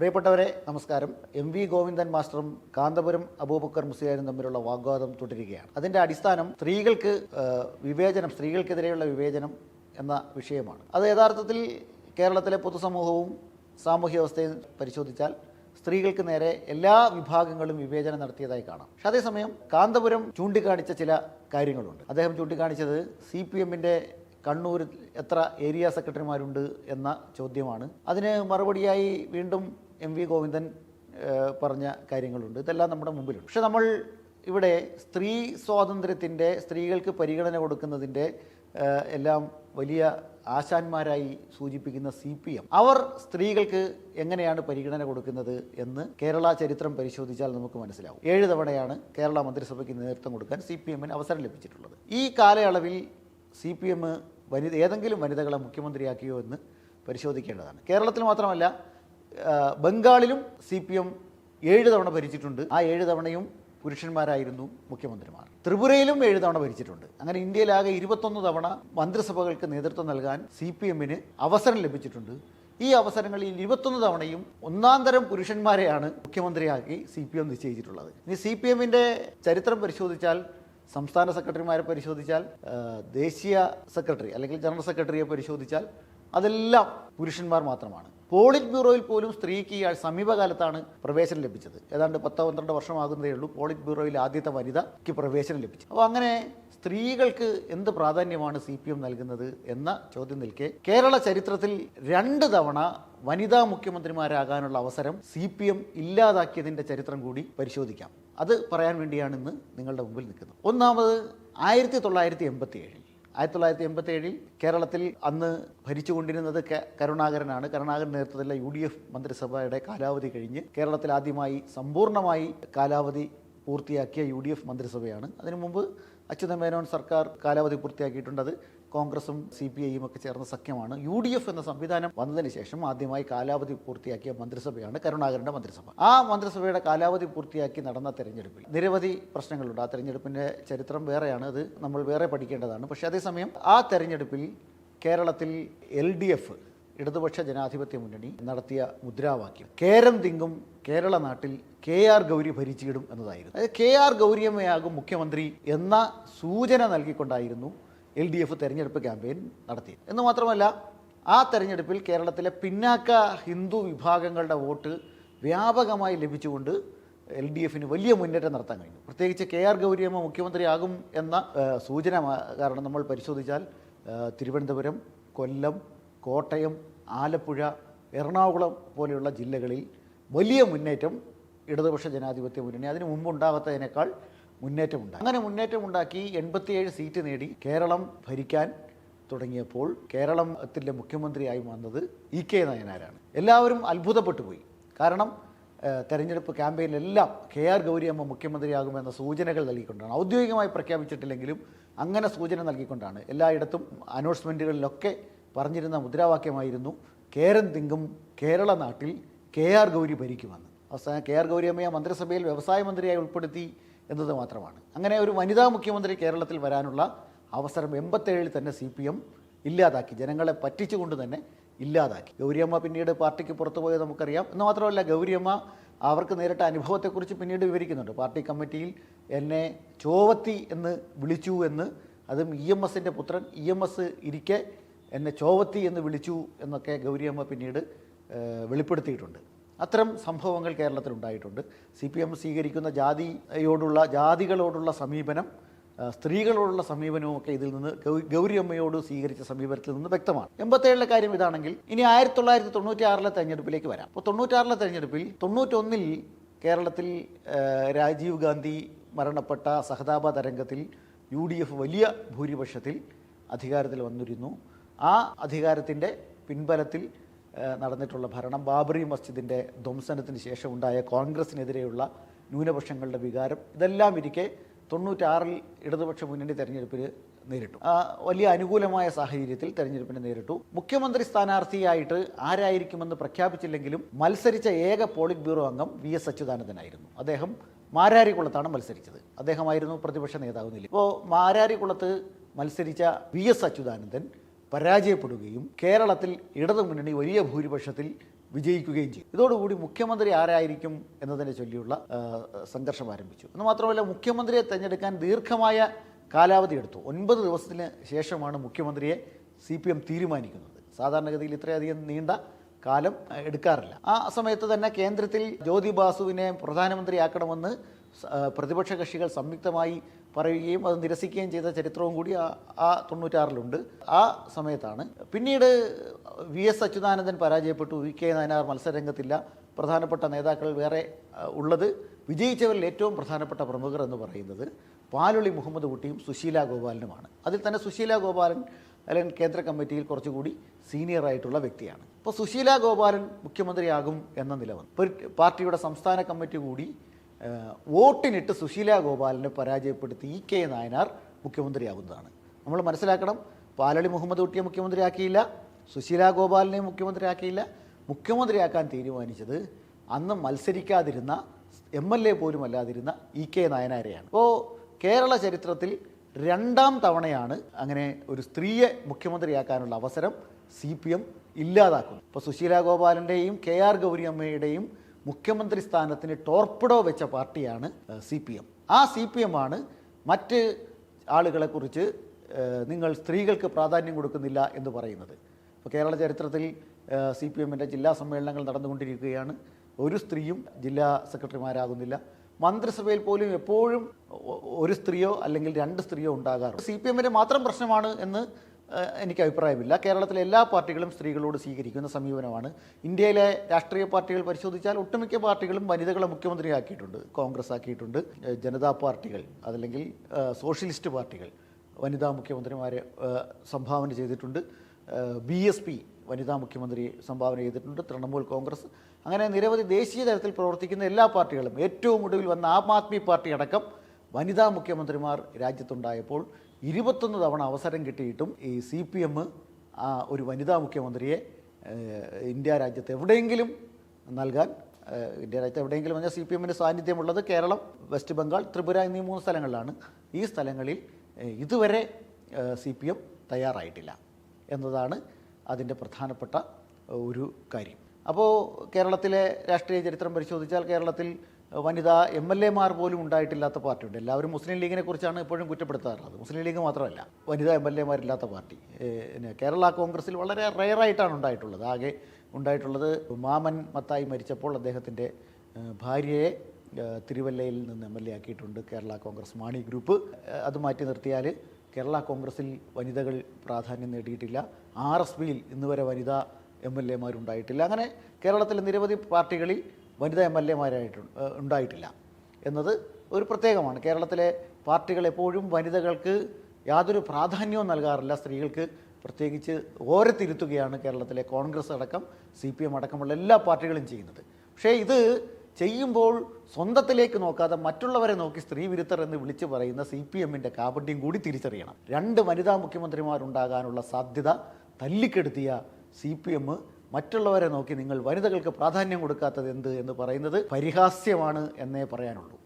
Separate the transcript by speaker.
Speaker 1: പ്രിയപ്പെട്ടവരെ നമസ്കാരം. M V Govindan മാസ്റ്ററും കാന്തപുരം അബൂബക്കർ മുസ്ലിയാരും തമ്മിലുള്ള വാഗ്വാദം തുടരുകയാണ്. അതിന്റെ അടിസ്ഥാനം സ്ത്രീകൾക്ക് വിവേചനം സ്ത്രീകൾക്കെതിരെയുള്ള വിവേചനം എന്ന വിഷയമാണ്. അത് യഥാർത്ഥത്തിൽ കേരളത്തിലെ പൊതുസമൂഹവും സാമൂഹ്യ വ്യവസ്ഥയും പരിശോധിച്ചാൽ സ്ത്രീകൾക്ക് നേരെ എല്ലാ വിഭാഗങ്ങളും വിവേചനം നടത്തിയതായി കാണാം. പക്ഷെ അതേസമയം കാന്തപുരം ചൂണ്ടിക്കാണിച്ച ചില കാര്യങ്ങളുണ്ട്. അദ്ദേഹം ചൂണ്ടിക്കാണിച്ചത് സി പി എമ്മിന്റെ കണ്ണൂരിൽ എത്ര ഏരിയ സെക്രട്ടറിമാരുണ്ട് എന്ന ചോദ്യമാണ്. അതിന് മറുപടിയായി വീണ്ടും എം വി ഗോവിന്ദൻ പറഞ്ഞ കാര്യങ്ങളുണ്ട്. ഇതെല്ലാം നമ്മുടെ മുമ്പിലുണ്ട്. പക്ഷെ നമ്മൾ ഇവിടെ സ്ത്രീ സ്വാതന്ത്ര്യത്തിന്റെ സ്ത്രീകൾക്ക് പരിഗണന കൊടുക്കുന്നതിന്റെ എല്ലാം വലിയ ആശാന്മാരായി സൂചിപ്പിക്കുന്ന സി പി എം. അവർ സ്ത്രീകൾക്ക് എങ്ങനെയാണ് പരിഗണന കൊടുക്കുന്നത് എന്ന് കേരള ചരിത്രം പരിശോധിച്ചാൽ നമുക്ക് മനസ്സിലാവും. ഏഴ് തവണയാണ് കേരള മന്ത്രിസഭയ്ക്ക് നേതൃത്വം കൊടുക്കാൻ സി പി എമ്മിന് അവസരം ലഭിച്ചിട്ടുള്ളത്. ഈ കാലയളവിൽ സി പി എം വനിത ഏതെങ്കിലും വനിതകളെ മുഖ്യമന്ത്രിയാക്കിയോ എന്ന് പരിശോധിക്കേണ്ടതാണ്. കേരളത്തിൽ മാത്രമല്ല ബംഗാളിലും സി പി എം ഏഴ് തവണ ഭരിച്ചിട്ടുണ്ട്. ആ ഏഴ് തവണയും പുരുഷന്മാരായിരുന്നു മുഖ്യമന്ത്രിമാർ. ത്രിപുരയിലും ഏഴ് തവണ ഭരിച്ചിട്ടുണ്ട്. അങ്ങനെ ഇന്ത്യയിലാകെ ഇരുപത്തൊന്ന് തവണ മന്ത്രിസഭകൾക്ക് നേതൃത്വം നൽകാൻ സി പി എമ്മിന് അവസരം ലഭിച്ചിട്ടുണ്ട്. ഈ അവസരങ്ങളിൽ ഇരുപത്തൊന്ന് തവണയും ഒന്നാം തരം പുരുഷന്മാരെയാണ് മുഖ്യമന്ത്രിയാക്കി സി പി എം നിശ്ചയിച്ചിട്ടുള്ളത്. ഇനി സി പി എമ്മിന്റെ ചരിത്രം പരിശോധിച്ചാൽ സംസ്ഥാന സെക്രട്ടറിമാരെ പരിശോധിച്ചാൽ ദേശീയ സെക്രട്ടറി അല്ലെങ്കിൽ ജനറൽ സെക്രട്ടറിയെ പരിശോധിച്ചാൽ അതെല്ലാം പുരുഷന്മാർ മാത്രമാണ്. പോളിറ്റ് ബ്യൂറോയിൽ പോലും സ്ത്രീക്ക് ഈ സമീപകാലത്താണ് പ്രവേശനം ലഭിച്ചത്. ഏതാണ്ട് പത്തോ പന്ത്രണ്ട് വർഷമാകുന്നതേ ഉള്ളൂ പോളിറ്റ് ബ്യൂറോയിൽ ആദ്യത്തെ വനിതയ്ക്ക് പ്രവേശനം ലഭിച്ചു അപ്പോൾ അങ്ങനെ സ്ത്രീകൾക്ക് എന്ത് പ്രാധാന്യമാണ് സി പി എം നൽകുന്നത് എന്ന ചോദ്യം നിൽക്കെ കേരള ചരിത്രത്തിൽ രണ്ട് തവണ വനിതാ മുഖ്യമന്ത്രിമാരാകാനുള്ള അവസരം സി പി എം ഇല്ലാതാക്കിയതിന്റെ ചരിത്രം കൂടി പരിശോധിക്കാം. അത് പറയാൻ വേണ്ടിയാണ് ഇന്ന് നിങ്ങളുടെ മുമ്പിൽ നിൽക്കുന്നത്. ഒന്നാമത് ആയിരത്തി തൊള്ളായിരത്തി എൺപത്തി ഏഴിൽ ആയിരത്തി തൊള്ളായിരത്തി എൺപത്തി ഏഴിൽ കേരളത്തിൽ അന്ന് ഭരിച്ചുകൊണ്ടിരുന്നത് കരുണാകരനാണ്. കരുണാകരൻ നേതൃത്വത്തിലുള്ള യു ഡി എഫ് മന്ത്രിസഭയുടെ കാലാവധി കഴിഞ്ഞ് കേരളത്തിൽ ആദ്യമായി സമ്പൂർണമായി കാലാവധി പൂർത്തിയാക്കിയ യു ഡി എഫ് മന്ത്രിസഭയാണ്. അതിനു മുമ്പ് അച്യുതമേനോൻ സർക്കാർ കാലാവധി പൂർത്തിയാക്കിയിട്ടുണ്ട്. അത് കോൺഗ്രസും സി പി ഐയും ഒക്കെ ചേർന്ന സഖ്യമാണ്. യു ഡി എഫ് എന്ന സംവിധാനം വന്നതിന് ശേഷം ആദ്യമായി കാലാവധി പൂർത്തിയാക്കിയ മന്ത്രിസഭയാണ് കരുണാകരന്റെ മന്ത്രിസഭ. ആ മന്ത്രിസഭയുടെ കാലാവധി പൂർത്തിയാക്കി നടന്ന തെരഞ്ഞെടുപ്പിൽ നിരവധി പ്രശ്നങ്ങളുണ്ട്. ആ തെരഞ്ഞെടുപ്പിന്റെ ചരിത്രം വേറെയാണ്. അത് നമ്മൾ വേറെ പഠിക്കേണ്ടതാണ്. പക്ഷേ അതേസമയം ആ തെരഞ്ഞെടുപ്പിൽ കേരളത്തിൽ എൽ ഡി എഫ് ഇടതുപക്ഷ ജനാധിപത്യ മുന്നണി നടത്തിയ മുദ്രാവാക്യം കേരം തിങ്കും കേരള നാട്ടിൽ കെ ആർ ഗൗരി ഭരിച്ചിടും എന്നതായിരുന്നു. അതായത് കെ ആർ ഗൗരിയമ്മയാകും മുഖ്യമന്ത്രി എന്ന സൂചന നൽകിക്കൊണ്ടായിരുന്നു എൽ ഡി എഫ് തെരഞ്ഞെടുപ്പ് ക്യാമ്പയിൻ നടത്തി. എന്ന് മാത്രമല്ല ആ തെരഞ്ഞെടുപ്പിൽ കേരളത്തിലെ പിന്നാക്ക ഹിന്ദു വിഭാഗങ്ങളുടെ വോട്ട് വ്യാപകമായി ലഭിച്ചുകൊണ്ട് എൽ ഡി എഫിന് വലിയ മുന്നേറ്റം നടത്താൻ കഴിഞ്ഞു. പ്രത്യേകിച്ച് കെ ആർ ഗൗരിയമ്മ മുഖ്യമന്ത്രിയാകും എന്ന സൂചന കാരണം നമ്മൾ പരിശോധിച്ചാൽ തിരുവനന്തപുരം കൊല്ലം കോട്ടയം ആലപ്പുഴ എറണാകുളം പോലെയുള്ള ജില്ലകളിൽ വലിയ മുന്നേറ്റം ഇടതുപക്ഷ ജനാധിപത്യ മുന്നണി അതിന് മുമ്പുണ്ടാകാത്തതിനേക്കാൾ മുന്നേറ്റമുണ്ടായി അങ്ങനെ മുന്നേറ്റമുണ്ടാക്കി എൺപത്തിയേഴ് സീറ്റ് നേടി കേരളം ഭരിക്കാൻ തുടങ്ങിയപ്പോൾ കേരളത്തിന്റെ മുഖ്യമന്ത്രിയായി വന്നത് ഇ കെ നയനാരാണ്. എല്ലാവരും അത്ഭുതപ്പെട്ടു പോയി. കാരണം തെരഞ്ഞെടുപ്പ് ക്യാമ്പയിനിലെല്ലാം കെ ആർ ഗൗരിയമ്മ മുഖ്യമന്ത്രിയാകുമെന്ന സൂചനകൾ നൽകിക്കൊണ്ടാണ്. ഔദ്യോഗികമായി പ്രഖ്യാപിച്ചിട്ടില്ലെങ്കിലും അങ്ങനെ സൂചന നൽകിക്കൊണ്ടാണ്. എല്ലായിടത്തും അനൗൺസ്മെന്റുകളിലൊക്കെ പറഞ്ഞിരുന്ന മുദ്രാവാക്യമായിരുന്നു കേരം തിങ്കും കേരള നാട്ടിൽ കെ ആർ ഗൗരി ഭരിക്കുമെന്ന്. അവസാനം കെ ആർ ഗൗരിയമ്മയെ മന്ത്രിസഭയിൽ വ്യവസായ മന്ത്രിയായി ഉൾപ്പെടുത്തി എന്നത് മാത്രമാണ്. അങ്ങനെ ഒരു വനിതാ മുഖ്യമന്ത്രി കേരളത്തിൽ വരാനുള്ള അവസരം എൺപത്തേഴിൽ തന്നെ സി പി എം ഇല്ലാതാക്കി. ജനങ്ങളെ പറ്റിച്ചുകൊണ്ട് തന്നെ ഇല്ലാതാക്കി. ഗൗരിയമ്മ പിന്നീട് പാർട്ടിക്ക് പുറത്തു പോയത് നമുക്കറിയാം. എന്ന് മാത്രമല്ല ഗൗരിയമ്മ അവർക്ക് നേരിട്ട അനുഭവത്തെക്കുറിച്ച് പിന്നീട് വിവരിക്കുന്നുണ്ട്. പാർട്ടി കമ്മിറ്റിയിൽ എന്നെ ചോവത്തി എന്ന് വിളിച്ചു എന്ന് അതും ഇ എം എസിന്റെ പുത്രൻ ഇ എം എസ് ഇരിക്കെ എന്നെ ചോവത്തി എന്ന് വിളിച്ചു എന്നൊക്കെ ഗൗരിയമ്മ പിന്നീട് വെളിപ്പെടുത്തിയിട്ടുണ്ട്. അത്തരം സംഭവങ്ങൾ കേരളത്തിൽ ഉണ്ടായിട്ടുണ്ട്. സി പി എം സ്വീകരിക്കുന്ന ജാതിയോടുള്ള ജാതികളോടുള്ള സമീപനം സ്ത്രീകളോടുള്ള സമീപനവും ഒക്കെ ഇതിൽ നിന്ന് ഗൗരിയമ്മയോട് സ്വീകരിച്ച സമീപനത്തിൽ നിന്ന് വ്യക്തമാണ്. എൺപത്തേഴിലെ കാര്യം ഇതാണെങ്കിൽ ഇനി ആയിരത്തി തൊള്ളായിരത്തി തൊണ്ണൂറ്റി ആറിലെ തെരഞ്ഞെടുപ്പിലേക്ക് വരാം. അപ്പോൾ തൊണ്ണൂറ്റാറിലെ തെരഞ്ഞെടുപ്പിൽ തൊണ്ണൂറ്റൊന്നിൽ കേരളത്തിൽ രാജീവ് ഗാന്ധി മരണപ്പെട്ട സഹതാപ തരംഗത്തിൽ യു ഡി എഫ് വലിയ ഭൂരിപക്ഷത്തിൽ അധികാരത്തിൽ വന്നിരുന്നു. ആ അധികാരത്തിന്റെ പിൻബലത്തിൽ നടന്നിട്ടുള്ള ഭരണം. ബാബറി മസ്ജിദിന്റെ ധ്വംസനത്തിന് ശേഷം ഉണ്ടായ കോൺഗ്രസിനെതിരെയുള്ള ന്യൂനപക്ഷങ്ങളുടെ വികാരം ഇതെല്ലാം ഇരിക്കെ തൊണ്ണൂറ്റാറിൽ ഇടതുപക്ഷ മുന്നണി തെരഞ്ഞെടുപ്പിൽ നേരിട്ടു. വലിയ അനുകൂലമായ സാഹചര്യത്തിൽ തെരഞ്ഞെടുപ്പിനെ നേരിട്ടു. മുഖ്യമന്ത്രി സ്ഥാനാർത്ഥിയായിട്ട് ആരായിരിക്കുമെന്ന് പ്രഖ്യാപിച്ചില്ലെങ്കിലും മത്സരിച്ച ഏക പോളിറ്റ് ബ്യൂറോ അംഗം വി എസ് അച്യുതാനന്ദനായിരുന്നു. അദ്ദേഹം മാരാരിക്കുളത്താണ് മത്സരിച്ചത്. അദ്ദേഹമായിരുന്നു പ്രതിപക്ഷ നേതാവ് നില ഇപ്പോൾ മാരാരിക്കുളത്ത് മത്സരിച്ച വി എസ് അച്യുതാനന്ദൻ പരാജയപ്പെടുകയും കേരളത്തിൽ ഇടതുമുന്നണി വലിയ ഭൂരിപക്ഷത്തിൽ വിജയിക്കുകയും ചെയ്യും ഇതോടുകൂടി മുഖ്യമന്ത്രി ആരായിരിക്കും എന്നതിനെ ചൊല്ലിയുള്ള സംഘർഷം ആരംഭിച്ചു. എന്ന് മാത്രമല്ല മുഖ്യമന്ത്രിയെ തിരഞ്ഞെടുക്കാൻ ദീർഘമായ കാലാവധി എടുത്തു. ഒൻപത് ദിവസത്തിന് ശേഷമാണ് മുഖ്യമന്ത്രിയെ സി പി എം തീരുമാനിക്കുന്നത്. സാധാരണഗതിയിൽ ഇത്രയധികം നീണ്ട കാലം എടുക്കാറില്ല. ആ സമയത്ത് തന്നെ കേന്ദ്രത്തിൽ ജ്യോതി ബാസുവിനെ പ്രധാനമന്ത്രിയാക്കണമെന്ന് പ്രതിപക്ഷ കക്ഷികൾ സംയുക്തമായി പറയുകയും അത് നിരസിക്കുകയും ചെയ്ത ചരിത്രവും കൂടി ആ ആ തൊണ്ണൂറ്റാറിലുണ്ട്. ആ സമയത്താണ്. പിന്നീട് വി എസ് അച്യുതാനന്ദൻ പരാജയപ്പെട്ടു. വി കെ നായനാർ മത്സരരംഗത്തില്ല. പ്രധാനപ്പെട്ട നേതാക്കൾ വേറെ ഉള്ളത്. വിജയിച്ചവരിൽ ഏറ്റവും പ്രധാനപ്പെട്ട പ്രമുഖർ എന്ന് പറയുന്നത് പാലുളി മുഹമ്മദ് കുട്ടിയും സുശീല ഗോപാലനുമാണ്. അതിൽ തന്നെ സുശീല ഗോപാലൻ അല്ലെങ്കിൽ കേന്ദ്ര കമ്മിറ്റിയിൽ കുറച്ചുകൂടി സീനിയർ ആയിട്ടുള്ള വ്യക്തിയാണ്. ഇപ്പോൾ സുശീല ഗോപാലൻ മുഖ്യമന്ത്രിയാകും എന്ന നില പാർട്ടിയുടെ സംസ്ഥാന കമ്മിറ്റി കൂടി വോട്ടിനിട്ട് സുശീല ഗോപാലിനെ പരാജയപ്പെടുത്തി ഇ കെ നായനാർ മുഖ്യമന്ത്രിയാകുന്നതാണ്. നമ്മൾ മനസ്സിലാക്കണം പാലളി മുഹമ്മദ് കുട്ടിയെ മുഖ്യമന്ത്രിയാക്കിയില്ല സുശീല ഗോപാലിനെ മുഖ്യമന്ത്രിയാക്കിയില്ല. മുഖ്യമന്ത്രിയാക്കാൻ തീരുമാനിച്ചത് അന്ന് മത്സരിക്കാതിരുന്ന എം എൽ എ പോലും അല്ലാതിരുന്ന ഇ കെ നായനാരെയാണ്. അപ്പോൾ കേരള ചരിത്രത്തിൽ രണ്ടാം തവണയാണ് അങ്ങനെ ഒരു സ്ത്രീയെ മുഖ്യമന്ത്രിയാക്കാനുള്ള അവസരം സി പി എം ഇല്ലാതാക്കുന്നു ഇപ്പോൾ സുശീല ഗോപാലിന്റെയും കെ ആർ ഗൗരിയമ്മയുടെയും മുഖ്യമന്ത്രി സ്ഥാനത്തിന് ടോർപ്പിഡോ വെച്ച പാർട്ടിയാണ് സി പി എം. ആ സി പി എം ആണ് മറ്റ് ആളുകളെക്കുറിച്ച് കുറിച്ച് നിങ്ങൾ സ്ത്രീകൾക്ക് പ്രാധാന്യം കൊടുക്കുന്നില്ല എന്ന് പറയുന്നത്. ഇപ്പോൾ കേരള ചരിത്രത്തിൽ സി പി എമ്മിന്റെ ജില്ലാ സമ്മേളനങ്ങൾ നടന്നുകൊണ്ടിരിക്കുകയാണ്. ഒരു സ്ത്രീയും ജില്ലാ സെക്രട്ടറിമാരാകുന്നില്ല. മന്ത്രിസഭയിൽ പോലും എപ്പോഴും ഒരു സ്ത്രീയോ അല്ലെങ്കിൽ രണ്ട് സ്ത്രീയോ ഉണ്ടാകാറുണ്ട്. സി പി എമ്മിന്റെ മാത്രം പ്രശ്നമാണ് എന്ന് എനിക്ക് അഭിപ്രായമില്ല. കേരളത്തിലെ എല്ലാ പാർട്ടികളും സ്ത്രീകളോട് സ്വീകരിക്കുന്ന സമീപനമാണ്. ഇന്ത്യയിലെ രാഷ്ട്രീയ പാർട്ടികൾ പരിശോധിച്ചാൽ ഒട്ടുമിക്ക പാർട്ടികളും വനിതകളെ മുഖ്യമന്ത്രിയാക്കിയിട്ടുണ്ട് കോൺഗ്രസ് ആക്കിയിട്ടുണ്ട് ജനതാ പാർട്ടികൾ അതല്ലെങ്കിൽ സോഷ്യലിസ്റ്റ് പാർട്ടികൾ വനിതാ മുഖ്യമന്ത്രിമാരെ സംഭാവന ചെയ്തിട്ടുണ്ട്. ബി എസ് പി വനിതാ മുഖ്യമന്ത്രി സംഭാവന ചെയ്തിട്ടുണ്ട് തൃണമൂൽ കോൺഗ്രസ്. അങ്ങനെ നിരവധി ദേശീയ തലത്തിൽ പ്രവർത്തിക്കുന്ന എല്ലാ പാർട്ടികളും ഏറ്റവും ഒടുവിൽ വന്ന ആം ആദ്മി പാർട്ടി അടക്കം വനിതാ മുഖ്യമന്ത്രിമാർ രാജ്യത്തുണ്ടായപ്പോൾ ഇരുപത്തൊന്ന് തവണ അവസരം കിട്ടിയിട്ടും ഈ സി പി എം ഒരു വനിതാ മുഖ്യമന്ത്രിയെ ഇന്ത്യ രാജ്യത്ത് എവിടെയെങ്കിലും നൽകാൻ ഇന്ത്യ രാജ്യത്ത് എവിടെയെങ്കിലും പറഞ്ഞാൽ സി പി എമ്മിന്റെ സാന്നിധ്യമുള്ളത് കേരളം വെസ്റ്റ് ബംഗാൾ ത്രിപുര എന്നീ മൂന്ന് സ്ഥലങ്ങളിലാണ്. ഈ സ്ഥലങ്ങളിൽ ഇതുവരെ സി പി എം തയ്യാറായിട്ടില്ല എന്നതാണ് അതിന്റെ പ്രധാനപ്പെട്ട ഒരു കാര്യം. അപ്പോൾ കേരളത്തിലെ രാഷ്ട്രീയ ചരിത്രം പരിശോധിച്ചാൽ കേരളത്തിൽ വനിതാ എം എൽ എമാർ പോലും ഉണ്ടായിട്ടില്ലാത്ത പാർട്ടിയുണ്ട്. എല്ലാവരും മുസ്ലിം ലീഗിനെ കുറിച്ചാണ് എപ്പോഴും കുറ്റപ്പെടുത്താറുള്ളത്. മുസ്ലിം ലീഗ് മാത്രമല്ല വനിതാ എം എൽ എമാരില്ലാത്ത പാർട്ടി. കേരള കോൺഗ്രസിൽ വളരെ റെയറായിട്ടാണ് ഉണ്ടായിട്ടുള്ളത്. ആകെ ഉണ്ടായിട്ടുള്ളത് മാമൻ മത്തായി മരിച്ചപ്പോൾ അദ്ദേഹത്തിന്റെ ഭാര്യയെ തിരുവല്ലയിൽ നിന്ന് എം എൽ എ ആക്കിയിട്ടുണ്ട് കേരള കോൺഗ്രസ് മാണി ഗ്രൂപ്പ്. അത് മാറ്റി നിർത്തിയാൽ കേരള കോൺഗ്രസിൽ വനിതകൾ പ്രാധാന്യം നേടിയിട്ടില്ല. ആർ എസ് പിയിൽ ഇന്ന് വരെ വനിതാ എം എൽ എമാരുണ്ടായിട്ടില്ല അങ്ങനെ കേരളത്തിലെ നിരവധി പാർട്ടികളിൽ വനിതാ എം എൽ എമാരായിട്ട് ഉണ്ടായിട്ടില്ല. എന്നത് ഒരു പ്രത്യേകമാണ്. കേരളത്തിലെ പാർട്ടികൾ എപ്പോഴും വനിതകൾക്ക് യാതൊരു പ്രാധാന്യവും നൽകാറില്ല. സ്ത്രീകൾക്ക് പ്രത്യേകിച്ച് ഓരത്തിരുത്തുകയാണ് കേരളത്തിലെ കോൺഗ്രസ് അടക്കം സി പി എം അടക്കമുള്ള എല്ലാ പാർട്ടികളും ചെയ്യുന്നത്. പക്ഷേ ഇത് ചെയ്യുമ്പോൾ സ്വന്തത്തിലേക്ക് നോക്കാതെ മറ്റുള്ളവരെ നോക്കി സ്ത്രീ വിരുദ്ധർ എന്ന് വിളിച്ചു പറയുന്ന സി പി എമ്മിന്റെ കാപട്യം കൂടി തിരിച്ചറിയണം. രണ്ട് വനിതാ മുഖ്യമന്ത്രിമാരുണ്ടാകാനുള്ള സാധ്യത തല്ലിക്കെടുത്തിയ സി പി എം മറ്റുള്ളവരെ നോക്കി നിങ്ങൾ വനിതകൾക്ക് പ്രാധാന്യം കൊടുക്കാത്തത് എന്ത് എന്ന് പറയുന്നത് പരിഹാസ്യമാണ് എന്നേ പറയാനുള്ളൂ.